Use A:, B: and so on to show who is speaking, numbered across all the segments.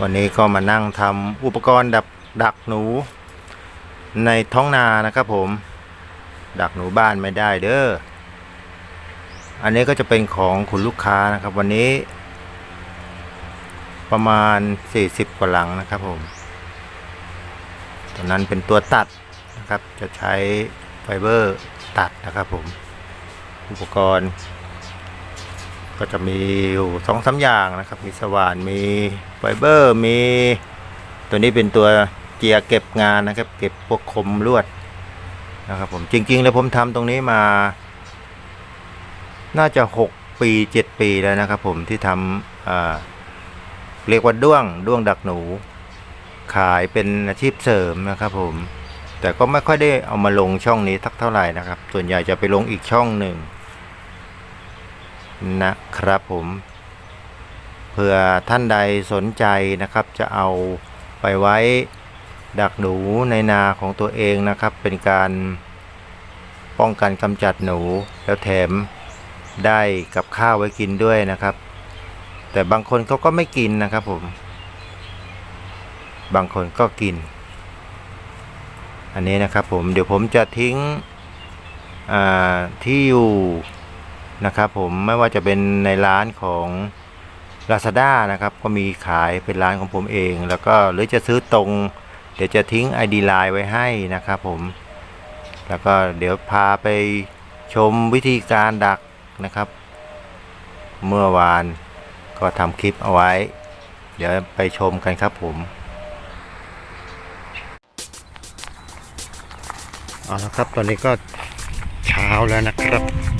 A: วันนี้ก็มานั่งทำอุปกรณ์ดักดักหนู ในท้องนานะครับผม ดักหนูบ้านไม่ได้เด้ออันนี้ก็จะเป็นของคุณลูกค้านะครับ วันนี้ ประมาณ 40 กว่าหลังนะครับผมตอนนั้นเป็นตัวตัดนะครับ จะใช้ไฟเบอร์ตัดนะครับผม อุปกรณ์ ก็จะมีอยู่สองสามอย่างนะครับ มีสว่านมีไฟเบอร์มี ตัวนี้เป็นตัวเจียร์เก็บงานนะครับ เก็บพวกคมลวดนะครับผมจริง ๆ แล้วผมทำตรงนี้มา น่าจะ 6 ปี 7 ปีแล้วนะครับ ผมที่ทำเรียกว่าด้วงด้วงดักหนู ขายเป็นอาชีพเสริมนะครับผมแต่ก็ไม่ค่อยได้เอามาลงช่องนี้ทักเท่าไหร่นะครับ ส่วนใหญ่จะไปลงอีกช่องหนึ่ง นะครับผมเผื่อท่านใดสนใจนะครับ จะเอาไปไว้ดักหนูในนาของตัวเองนะครับ เป็นการป้องกันกำจัดหนูแล้วแถมได้กับข้าวไว้กินด้วยนะครับ แต่บางคนเขาก็ไม่กินนะครับผม บางคนก็กิน อันนี้นะครับผมเดี๋ยวผมจะทิ้งอ่าที่อยู่ นะครับผมไม่ว่าจะเป็นในร้านของ Lazada นะครับก็มีขายเป็นร้านของผมเอง แล้วก็หรือจะซื้อตรง เดี๋ยวจะทิ้ง ID Line ไว้ให้นะครับผม แล้วก็เดี๋ยวพาไปชมวิธีการดักนะครับ เมื่อวานก็ทำคลิปเอาไว้ เดี๋ยวไปชมกันครับผมเอาละครับตอนนี้ก็เช้าแล้วนะครับ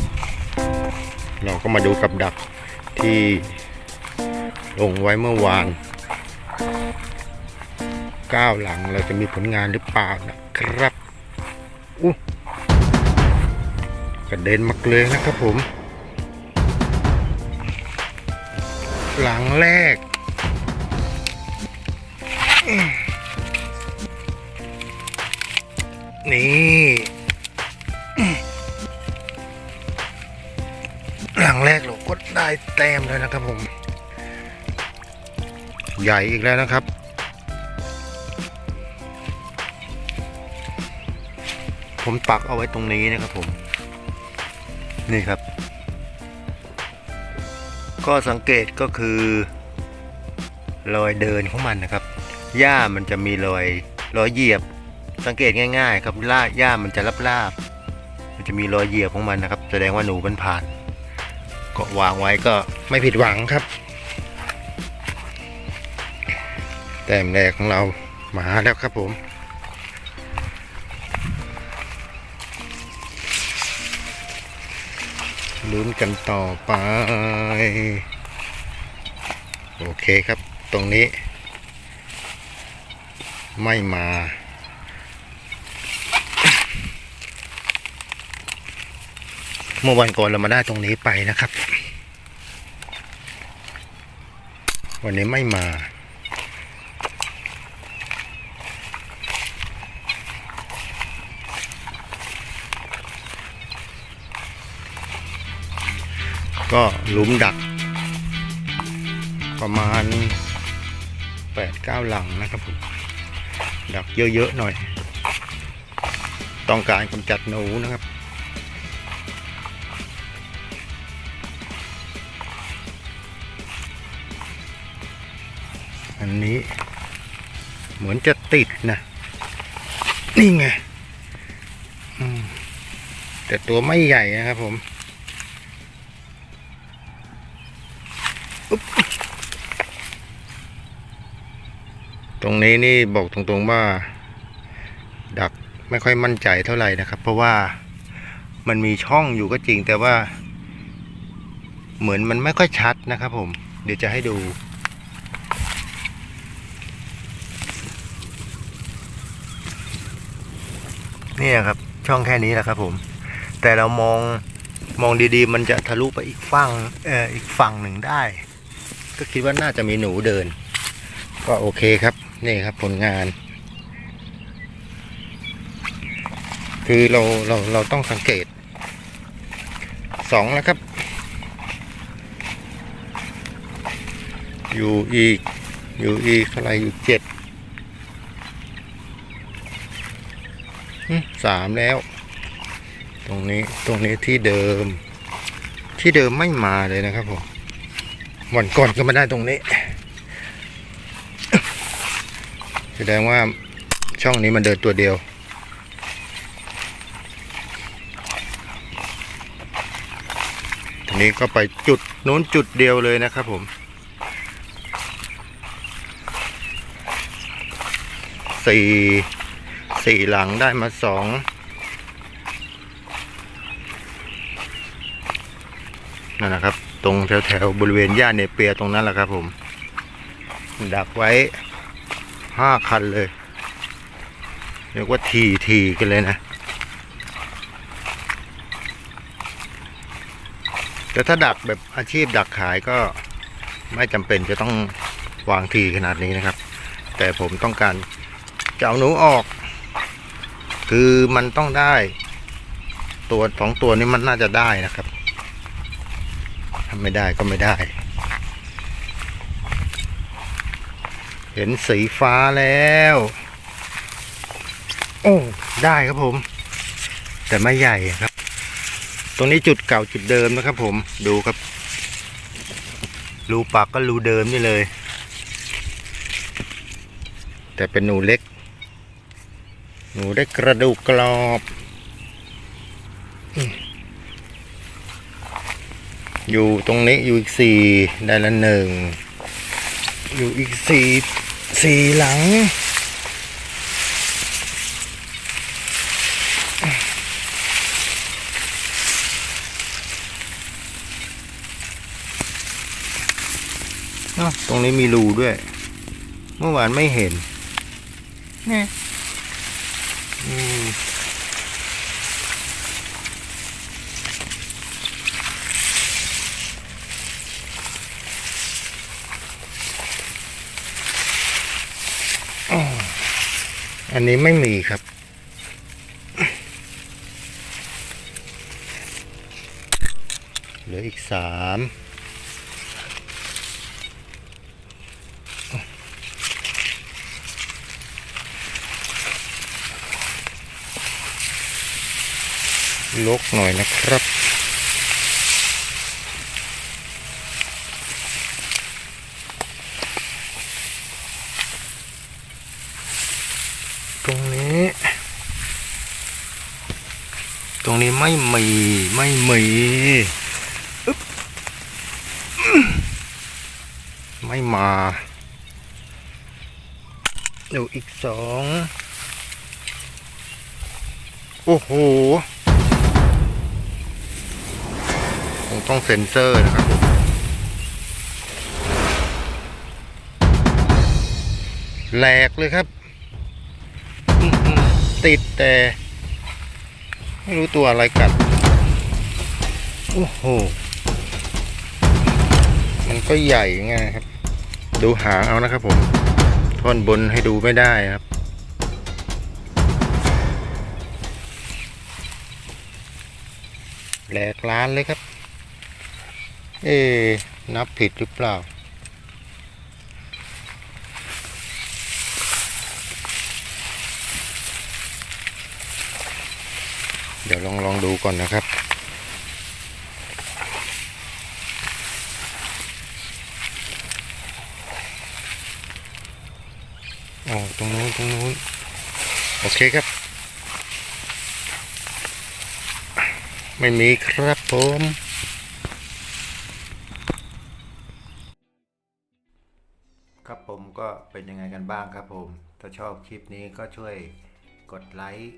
A: เราก็มาดูกับดักที่ลงไว้เมื่อวานก้าวหลังเราจะมีผลงานหรือเปล่านะครับอู้กระเด็นมาเลยนะครับผม หลังแรก นี่ หลังแรกเราก็ได้แต้มแล้วนะครับผม ใหญ่อีกแล้วนะครับ ผมปักเอาไว้ตรงนี้นะครับผม นี่ครับ ก็สังเกตก็คือ รอยเดินของมันนะครับหญ้ามันจะมีรอยรอยเหยียบ สังเกตง่าย ๆ ครับล่าหญ้ามันจะลาบๆมันจะมีรอยเหยียบของมันนะครับ แสดงว่าหนูมันผ่าน ก็วางไว้ก็ไม่ผิดหวังครับ แต้มแรกของเรามาแล้วครับผมลุ้นกันต่อไป โอเคครับตรงนี้ ไม่มา เมื่อวันก่อนเรามาได้ตรงนี้ไปนะครับ วันนี้ไม่มาก็หลุมดัก ประมาณแปดเก้าหลังนะครับผม ดักเยอะ ๆ หน่อย ต้องการกำจัดหนูนะครับ นนี้ เหมือนจะติดนะ นี่ไงแต่ตัวไม่ใหญ่นะครับผมตรงนี้นี่บอกตรงๆว่า ดักไม่ค่อยมั่นใจเท่าไหร่นะครับ เพราะว่ามันมีช่องอยู่ก็จริงแต่ว่า เหมือนมันไม่ค่อยชัดนะครับผม เดี๋ยวจะให้ดู นี่ยครับช่องแค่นี้แหละครับผม แต่เรามองมองดีๆ มันจะทะลุไปอีกฝั่งเอ่ออีกฝั่งหนึ่งได้ ก็คิดว่าน่าจะมีหนูเดิน ก็โอเคครับ นี่ครับผลงาน คือเราเราเราต้องสังเกตสองแล้วครับ อยู่อีกอยู่อีกอะไรอยู่เจ็ด สามแล้ว ตรงนี้ตรงนี้ที่เดิม ที่เดิมไม่มาเลยนะครับผมวันก่อนก็มาได้ตรงนี้แสดงว่าช่องนี้มันเดินตัวเดียว ทีนี้ก็ไปจุดนู้นจุดเดียวเลยนะครับผม สี่ สี่หลังได้มาสองนั่นนะครับ ตรงแถวแถวๆบริเวณย่านเนเปียตรงนั้นแหละครับผม ดักไว้ห้าคันเลยเรียกว่าทีทีกันเลยนะแต่ถ้าดักแบบอาชีพดักขายก็ไม่จำเป็นจะต้องวางทีขนาดนี้นะครับ แต่ผมต้องการจะเอาหนูออก คือมันต้องได้ ตัวสองตัวนี้มันน่าจะได้นะครับถ้าไม่ได้ก็ไม่ได้ เห็นสีฟ้าแล้ว โอ้ ได้ครับผม แต่ไม่ใหญ่ครับ ตรงนี้จุดเก่าจุดเดิมนะครับผมดูครับรูปากก็รูเดิมนี่เลย แต่เป็นหนูเล็ก หนูได้กระดูกกรอบอยู่ตรงนี้อยู่อีกสี่ได้ละหนึ่งอยู่อีกสี่สี่หลังเอ้าตรงนี้มีรูด้วย เมื่อวานไม่เห็นเนี่ย อันนี้ไม่มีครับ เหลืออีกสาม ลกหน่อยนะครับ ตรงนี้ ตรงนี้ไม่มีไม่มีไม่มาเดี๋ยวอีกสอง โอ้โห งต้องเซ็นเซอร์นะครับผมแหลกเลยครับ ติดแต่ ไม่รู้ตัวอะไรกัด โอ้โห มันก็ใหญ่ไงครับ ดูหางเอานะครับผมท่อนบนให้ดูไม่ได้ครับแหลกล้านเลยครับ เอ๊นับผิดหรือเปล่า เดี๋ยวลองลองดูก่อนนะครับโอ๋อตรงนู้นตรงนู้น โอเคครับ ไม่มีครับผม บ้างครับผม ถ้าชอบคลิปนี้ก็ช่วยกดไลค์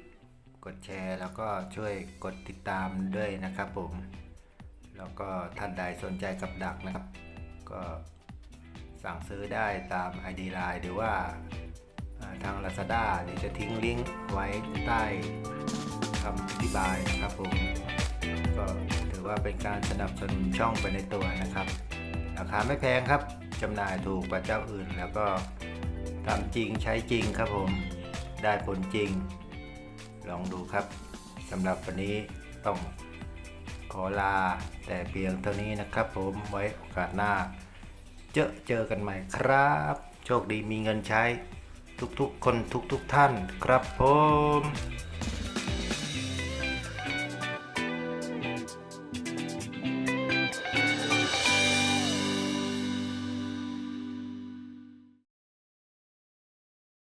A: กดแชร์ แล้วก็ช่วยกดติดตามด้วยนะครับผม แล้วก็ท่านใดสนใจกับดักนะครับ ก็สั่งซื้อได้ตาม ID Line หรือว่าอ่าทาง Lazada เดี๋ยวจะทิ้งลิงก์ไว้ใต้คำอธิบายนะครับผม ก็ถือว่าเป็นการสนับสนุนช่องไปในตัวนะครับ ราคาไม่แพงครับจำหน่ายถูกกว่าเจ้าอื่นแล้วก็ ทำจริงใช้จริงครับผม ได้ผลจริง ลองดูครับสำหรับวันนี้ต้องขอลาแต่เพียงเท่านี้นะครับผมไว้โอกาสหน้า เจอเจอกันใหม่ครับ โชคดีมีเงินใช้ทุกๆคนทุกๆท่านครับผม